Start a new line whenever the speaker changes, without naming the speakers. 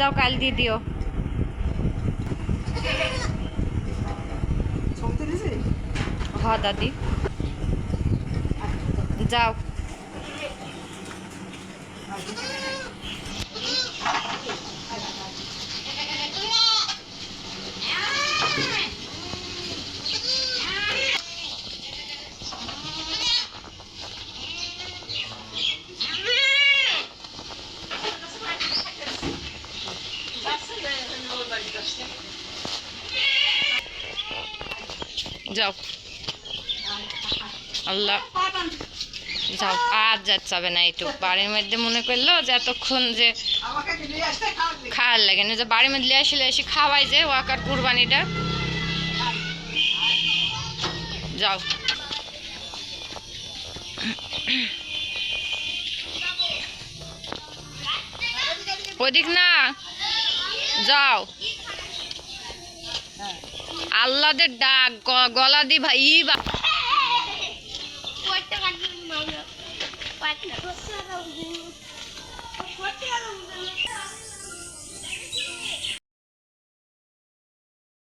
যাও কাল দিয়ে দিও। হ দাদি। যাও। যাও। আল্লাহ। যাও, আর যাচ্ছে হবে না একটু বাড়ির মধ্যে মনে করল যে এতক্ষণ যে
খাওয়ার
লাগে না, যে বাড়ির মধ্যে আসলে এসে খাওয়াই যে ওয়াকার কুরবানিটা। যাও। ওদিক না। যাও। আল্লাদের ডাক গলা দি ভাই ই